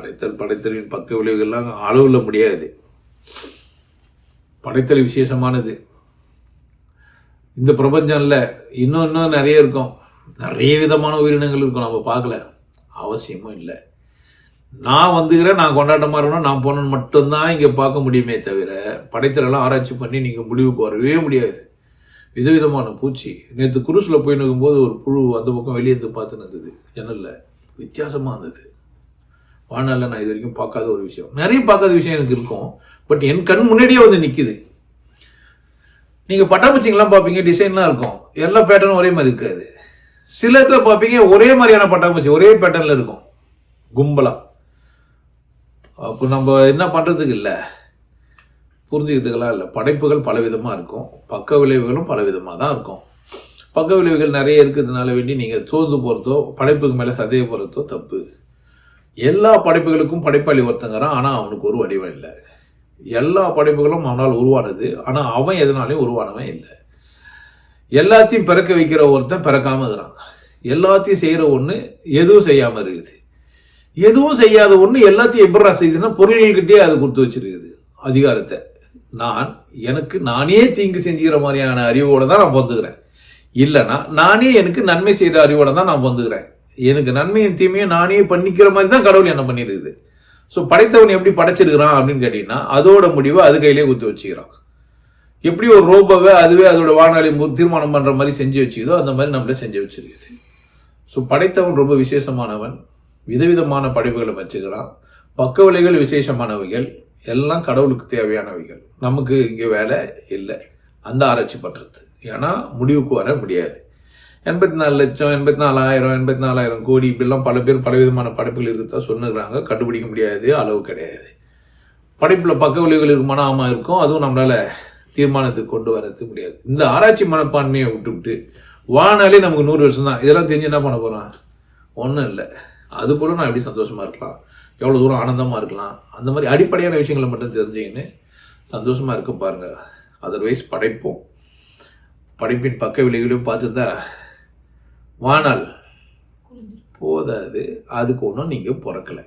படைத்தல் படைத்தலின் பக்க விளைவுகள்லாம் அளவில் முடியாது. படைத்தல் விசேஷமானது. இந்த பிரபஞ்சம்ல இன்னும் இன்னும் நிறைய இருக்கும். நிறைய விதமான உயிரினங்கள் இருக்கும் நம்ம பார்க்கல. அவசியமும் இல்லை. நான் வந்துக்கிறேன் நான் கொண்டாட்டமாக இருக்கணும் நான் போகணுன்னு மட்டும்தான் இங்கே பார்க்க முடியுமே தவிர படைத்தலெல்லாம் ஆராய்ச்சி பண்ணி நீங்கள் முடிவுக்கு வரவே முடியாது. விதவிதமான பூச்சி. நேற்று குருஸில் போய் நிற்கும்போது ஒரு புழு அந்த பக்கம் வெளியே இருந்து பார்த்து இருந்தது. ஜன்னலில். வித்தியாசமாக இருந்தது. வாழ்நாளில் நான் இது வரைக்கும் பார்க்காத ஒரு விஷயம். நிறைய பார்க்காத விஷயம் எனக்கு இருக்கும். பட் என் கண் முன்னாடியே வந்து நிற்கிது நீங்கள் பட்டாம்பூச்சிங்கெல்லாம் பார்ப்பீங்க டிசைன்லாம் இருக்கும். எல்லா பேட்டர்னும் ஒரே மாதிரி இருக்காது. சில இடத்துல பார்ப்பீங்க ஒரே மாதிரியான பட்டாம்பூச்சி ஒரே பேட்டர்னில் இருக்கும். கும்பலாக அப்போ நம்ம என்ன பண்ணுறதுக்கு இல்லை. புரிஞ்சுக்கிறதுக்கெல்லாம் இல்லை. படைப்புகள் பலவிதமாக இருக்கும். பக்க விளைவுகளும் பலவிதமாக தான் இருக்கும். பக்க விளைவுகள் நிறைய இருக்கிறதுனால வேண்டி நீங்கள் சோர்ந்து போகிறதோ படைப்புக்கு மேலே சதைய போகிறதோ தப்பு. எல்லா படைப்புகளுக்கும் படைப்பாளி ஒருத்தங்கிறான் ஆனால் அவனுக்கு ஒரு வடிவம் இல்லை. எல்லா படைப்புகளும் அவனால் உருவானது ஆனால் அவன் எதனாலையும் உருவானவன் இல்லை. எல்லாத்தையும் பிறக்க வைக்கிற ஒருத்தன் பிறக்காமல் இருக்கிறான். எல்லாத்தையும் செய்கிற ஒன்று எதுவும் செய்யாமல் இருக்குது. எதுவும் செய்யாத ஒன்று எல்லாத்தையும் எப்படா செய்யுதுன்னா பொருள்கிட்டே அது கொடுத்து வச்சிருக்குது. அதிகாரத்தை நான் எனக்கு நானே தீங்கு செஞ்சுக்கிற மாதிரியான அறிவோடு தான் நான் பொந்துக்கிறேன். இல்லைன்னா நானே எனக்கு நன்மை செய்கிற அறிவோடு தான் நான் பொந்துக்கிறேன். எனக்கு நன்மையும் தீமையும் நானே பண்ணிக்கிற மாதிரி தான் கடவுள் என்ன பண்ணியிருக்குது ஸோ படைத்தவன் எப்படி படைச்சிருக்கிறான் அப்படின்னு கேட்டிங்கன்னா அதோட முடிவை அது கையிலே குத்து வச்சுக்கிறான். எப்படி ஒரு ரோபோவை அதுவே அதோட வானாளி தீர்மானம் பண்ணுற மாதிரி செஞ்சு வச்சுக்குதோ அந்த மாதிரி நம்மளே செஞ்சு வச்சிருக்குது ஸோ படைத்தவன் ரொம்ப விசேஷமானவன். விதவிதமான படைப்புகளை வச்சுக்கிறான். பக்க விலைகள் விசேஷமானவைகள் எல்லாம் கடவுளுக்கு தேவையானவைகள். நமக்கு இங்கே வேலை இல்லை. அந்த ஆராய்ச்சி பண்ணுறது ஏன்னா முடிவுக்கு வர முடியாது. எண்பத்தி நாலு லட்சம் எண்பத்தி நாலாயிரம் எண்பத்தி நாலாயிரம் கோடி இப்படிலாம் பல பேர் பலவிதமான படைப்புகள் இருக்கா சொன்னுக்கிறாங்க. கண்டுபிடிக்க முடியாது அளவு கிடையாது. படைப்பில் பக்க விளைவுகள் இருக்குமானா ஆமாம் இருக்கும். அதுவும் நம்மளால் தீர்மானத்துக்கு கொண்டு வரது முடியாது. இந்த ஆராய்ச்சி மனப்பான்மையை விட்டுவிட்டு வானாலே நமக்கு நூறு வருஷம் தான் இதெல்லாம் தெரிஞ்சு என்ன பண்ண போகிறான் ஒன்றும் இல்லை. அது கூட நான் எப்படி சந்தோஷமாக இருக்கலாம்? எவ்வளோ தூரம் ஆனந்தமாக இருக்கலாம்? அந்த மாதிரி அடிப்படையான விஷயங்களை மட்டும் தெரிஞ்சுக்கின்னு சந்தோஷமாக இருக்க பாருங்கள் அதர்வைஸ் படைப்போம். படைப்பின் பக்க விளைவுகளையும் பார்த்துருந்தா வானால். போதாது. அதுக்கு ஒன்றும் நீங்கள் பிறக்கலை.